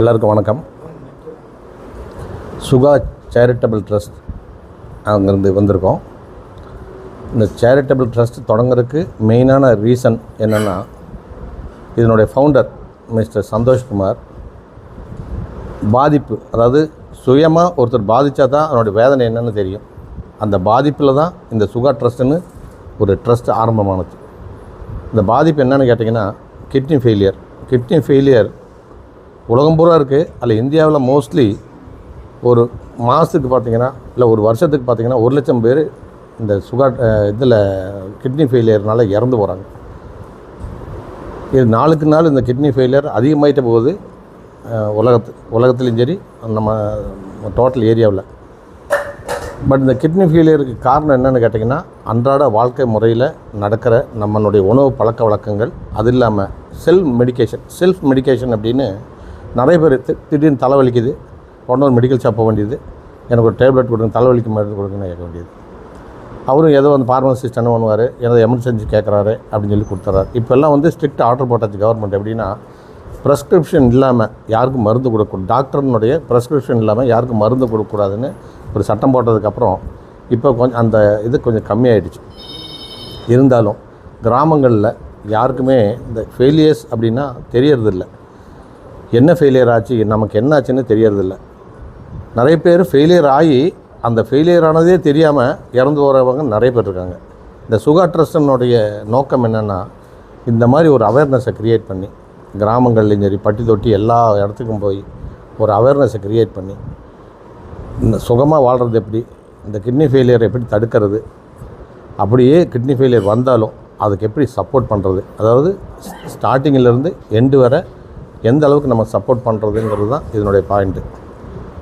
எல்லாருக்கும் வணக்கம். சுகா charitable trust அங்கேருந்து வந்திருக்கோம். இந்த சேரிட்டபிள் ட்ரஸ்ட் தொடங்குறதுக்கு மெயினான ரீசன் என்னென்னா இதனுடைய ஃபவுண்டர் மிஸ்டர் சந்தோஷ்குமார் பாதிப்பு அதாவது சுயமாக ஒருத்தர் பாதித்தா தான் அதனுடைய வேதனை என்னன்னு தெரியும். அந்த பாதிப்பில் தான் இந்த சுகா ட்ரஸ்ட்டுன்னு ஒரு ட்ரஸ்ட் ஆரம்பமானது. இந்த பாதிப்பு என்னென்னு கேட்டிங்கன்னா கிட்னி ஃபெயிலியர் கிட்னி ஃபெயிலியர் உலகம் பூரா இருக்குது அதில் இந்தியாவில் மோஸ்ட்லி ஒரு மாதத்துக்கு பார்த்தீங்கன்னா இல்லை ஒரு வருஷத்துக்கு பார்த்தீங்கன்னா ஒரு லட்சம் பேர் இந்த சுகர் இதில் கிட்னி ஃபெயிலியர்னால இறந்து போகிறாங்க இது நாளுக்கு நாள் இந்த கிட்னி ஃபெயிலியர் அதிகமாகிட்ட போகுது. உலகத்து உலகத்துலேயும் சரி நம்ம டோட்டல் ஏரியாவில். பட் இந்த கிட்னி ஃபெயிலியருக்கு காரணம் என்னென்னு கேட்டிங்கன்னா அன்றாட வாழ்க்கை முறையில் நடக்கிற நம்மளுடைய உணவு பழக்க வழக்கங்கள் அது இல்லாமல் செல்ஃப் மெடிகேஷன் செல்ஃப் மெடிகேஷன் அப்படின்னு நிறைய பேர் தி- திடீர்னு தலைவலிக்குது. கொண்டு வந்து மெடிக்கல் ஷாப் போக வேண்டியது. எனக்கு ஒரு டேப்லெட் கொடுங்க தலைவலிக்கு மருந்து கொடுங்கன்னு கேட்க வேண்டியது. அவரும் ஏதோ வந்து ஃபார்மசிஸ்ட் என்ன பண்ணுவார் ஏதோ எமர்ஜென்சி கேட்குறாரு அப்படின்னு சொல்லி கொடுத்துறாரு. இப்போல்லாம் வந்து ஸ்ட்ரிக்ட் ஆர்டர் போட்டாச்சு கவர்மெண்ட் எப்படின்னா ப்ரெஸ்கிரிப்ஷன் இல்லாமல் யாருக்கும் மருந்து கொடுக்கக்கூடாது டாக்டர்னுடைய ப்ரெஸ்கிரிப்ஷன் இல்லாமல் யாருக்கும் மருந்து கொடுக்கக்கூடாதுன்னு ஒரு சட்டம் போட்டதுக்கப்புறம் இப்போ கொஞ்சம் அந்த இது கொஞ்சம் கம்மியாயிடுச்சு. இருந்தாலும் கிராமங்களில் யாருக்குமே இந்த ஃபெயிலியர்ஸ் அப்படின்னா தெரியறதில்ல. என்ன ஃபெயிலியர் ஆச்சு நமக்கு என்ன ஆச்சுன்னு தெரியறதில்ல. நிறைய பேர் ஃபெயிலியர் ஆகி அந்த ஃபெயிலியர் ஆனதே தெரியாமல் இறந்து போகிறவங்க நிறைய பேர் இருக்காங்க. இந்த சுகா ட்ரஸ்டனுடைய நோக்கம் என்னென்னா இந்த மாதிரி ஒரு அவேர்னஸை க்ரியேட் பண்ணி கிராமங்கள்லேயும் சரி பட்டி தொட்டி எல்லா இடத்துக்கும் போய் ஒரு அவேர்னஸை க்ரியேட் பண்ணி இந்த சுகமாக வாழ்கிறது எப்படி இந்த கிட்னி ஃபெயிலியர் எப்படி தடுக்கிறது அப்படியே கிட்னி ஃபெயிலியர் வந்தாலும் அதுக்கு எப்படி சப்போர்ட் பண்ணுறது அதாவது ஸ்டார்டிங்கிலேருந்து எண்டு வரை எந்த அளவுக்கு நம்ம சப்போர்ட் பண்ணுறதுங்கிறது தான் இதனுடைய பாயிண்ட்டு